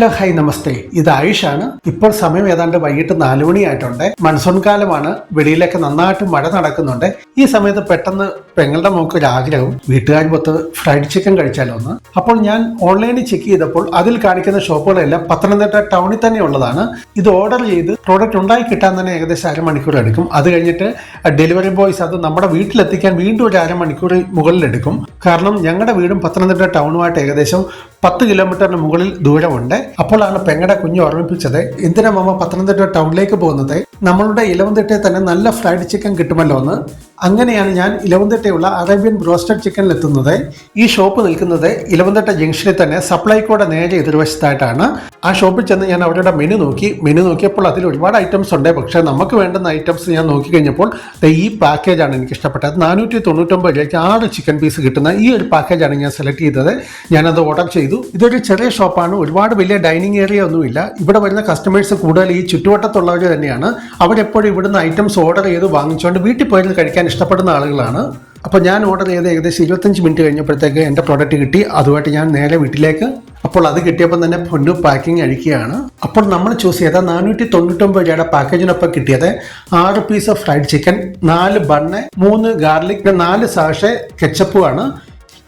Hello hi നമസ്തേ. ഇത് ആയുഷാണ്. ഇപ്പോൾ സമയം ഏതാണ്ട് വൈകിട്ട് നാലു മണിയായിട്ടുണ്ട്. മൺസൂൺ കാലമാണ് വെളിയിലൊക്കെ നന്നായിട്ട് മഴ നടക്കുന്നുണ്ട്. ഈ സമയത്ത് പെട്ടെന്ന് പെങ്ങളുടെ മോക്ക് ഒരു ആഗ്രഹം വീട്ടുകാരി പൊത്ത് ഫ്രൈഡ് ചിക്കൻ കഴിച്ചാലോ എന്ന്. അപ്പോൾ ഞാൻ ഓൺലൈനിൽ ചെക്ക് ചെയ്തപ്പോൾ അതിൽ കാണിക്കുന്ന ഷോപ്പുകളെല്ലാം പത്തനംതിട്ട ടൗണിൽ തന്നെ ഉള്ളതാണ്. ഇത് ഓർഡർ ചെയ്ത് പ്രോഡക്റ്റ് ഉണ്ടായി കിട്ടാൻ തന്നെ ഏകദേശം അരമണിക്കൂർ എടുക്കും. അത് കഴിഞ്ഞിട്ട് ഡെലിവറി ബോയ്സ് അത് നമ്മുടെ വീട്ടിലെത്തിക്കാൻ വീണ്ടും ഒരു അരമണിക്കൂർ മുകളിലെടുക്കും. കാരണം ഞങ്ങളുടെ വീടും പത്തനംതിട്ട ടൗണുമായിട്ട് ഏകദേശം പത്ത് കിലോമീറ്ററിന് മുകളിൽ ദൂരമുണ്ട്. അപ്പോഴാണ് പെങ്ങടെ കുഞ്ഞ് ഓർമ്മിപ്പിച്ചത് എന്തിനാ മാമ പത്തനംതിട്ട ടൗണിലേക്ക് പോകുന്നത്? നമ്മളുടെ ഇലവന്തിട്ടയിൽ തന്നെ നല്ല ഫ്രൈഡ് ചിക്കൻ കിട്ടുമല്ലോ എന്ന്. അങ്ങനെയാണ് ഞാൻ ഇലവന്തിട്ടയുള്ള അറേബ്യൻ ബ്രോസ്റ്റഡ് ചിക്കനിൽ എത്തുന്നത് ഈ ഷോപ്പ് നിൽക്കുന്നത് ഇലവന്തിട്ട ജംഗ്ഷനിൽ തന്നെ സപ്ലൈക്കോടെ നേരെ എതിർവശത്തായിട്ടാണ്. ആ ഷോപ്പിൽ ചെന്ന് ഞാൻ അവരുടെ മെനു നോക്കി. മെനു നോക്കിയപ്പോൾ അതിൽ ഒരുപാട് ഐറ്റംസ് ഉണ്ട്. പക്ഷേ നമുക്ക് വേണ്ടുന്ന ഐറ്റംസ് ഞാൻ നോക്കി കഴിഞ്ഞപ്പോൾ ഈ പാക്കേജാണ് എനിക്ക് ഇഷ്ടപ്പെട്ടത് നാനൂറ്റി തൊണ്ണൂറ്റൊമ്പത് രൂപയ്ക്ക് ആറ് ചിക്കൻ പീസ് കിട്ടുന്ന ഈ ഒരു പാക്കേജാണ് ഞാൻ സെലക്ട് ചെയ്തത്. ഞാനത് ഓർഡർ ചെയ്തു. ഇതൊരു ചെറിയ ഷോപ്പാണ്. ഒരുപാട് വലിയ ഡൈനിങ് ഏരിയ ഒന്നുമില്ല. ഇവിടെ വരുന്ന കസ്റ്റമേഴ്സ് കൂടുതൽ ഈ ചുറ്റുവട്ടത്തുള്ളവർ തന്നെയാണ്. അവരെപ്പോഴും ഇവിടുന്ന് ഐറ്റംസ് ഓർഡർ ചെയ്ത് വാങ്ങിച്ചുകൊണ്ട് വീട്ടിൽ പോയിരുന്ന് കഴിക്കാൻ ഇഷ്ടപ്പെടുന്ന ആളുകളാണ്. അപ്പോൾ ഞാൻ ഓർഡർ ചെയ്ത് ഏകദേശം ഇരുപത്തഞ്ച് മിനിറ്റ് കഴിഞ്ഞപ്പോഴത്തേക്ക് എന്റെ പ്രോഡക്റ്റ് കിട്ടി. അതുമായിട്ട് ഞാൻ നേരെ വീട്ടിലേക്ക്. അപ്പോൾ അത് കിട്ടിയപ്പോൾ തന്നെ പൊന്നു പാക്കിംഗ് അഴിക്കുകയാണ്. അപ്പോൾ നമ്മൾ ചൂസ് ചെയ്ത നാനൂറ്റി തൊണ്ണൂറ്റൊമ്പത് രൂപയുടെ പാക്കേജിനൊപ്പം കിട്ടിയത് ആറ് പീസ് ഓഫ് ഫ്രൈഡ് ചിക്കൻ നാല് ബണ്ണ് മൂന്ന് ഗാർലിക് നാല് സാഷെ കെച്ചപ്പുമാണ്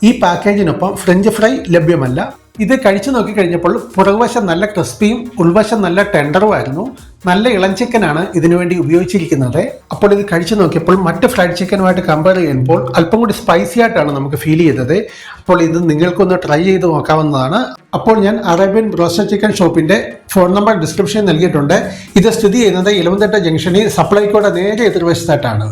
ഈ പാക്കേജിനൊപ്പം ഫ്രഞ്ച് ഫ്രൈ ലഭ്യമല്ല. ഇത് കഴിച്ചു നോക്കി കഴിഞ്ഞപ്പോൾ പുറകുവശം നല്ല ക്രിസ്പിയും ഉൾവശം നല്ല ടെൻഡറുമായിരുന്നു നല്ല ഇളം ചിക്കനാണ് ഇതിനു വേണ്ടി ഉപയോഗിച്ചിരിക്കുന്നത്. അപ്പോൾ ഇത് കഴിച്ചു നോക്കിയപ്പോൾ മറ്റ് ഫ്രൈഡ് ചിക്കനുമായിട്ട് കമ്പയർ ചെയ്യുമ്പോൾ അല്പം കൂടി സ്പൈസി ആയിട്ടാണ് നമുക്ക് ഫീൽ ചെയ്തത്. അപ്പോൾ ഇത് നിങ്ങൾക്കൊന്ന് ട്രൈ ചെയ്ത് നോക്കാവുന്നതാണ്. അപ്പോൾ ഞാൻ അറേബ്യൻ ബ്രോസ്റ്റർ ചിക്കൻ ഷോപ്പിന്റെ ഫോൺ നമ്പർ ഡിസ്ക്രിപ്ഷനിൽ നൽകിയിട്ടുണ്ട്. ഇത് സ്ഥിതി ചെയ്യുന്നത് ഇലവന്തട്ട ജംഗ്ഷനിൽ സപ്ലൈക്കോടെ നേരെ എതിർവശത്തായിട്ടാണ്.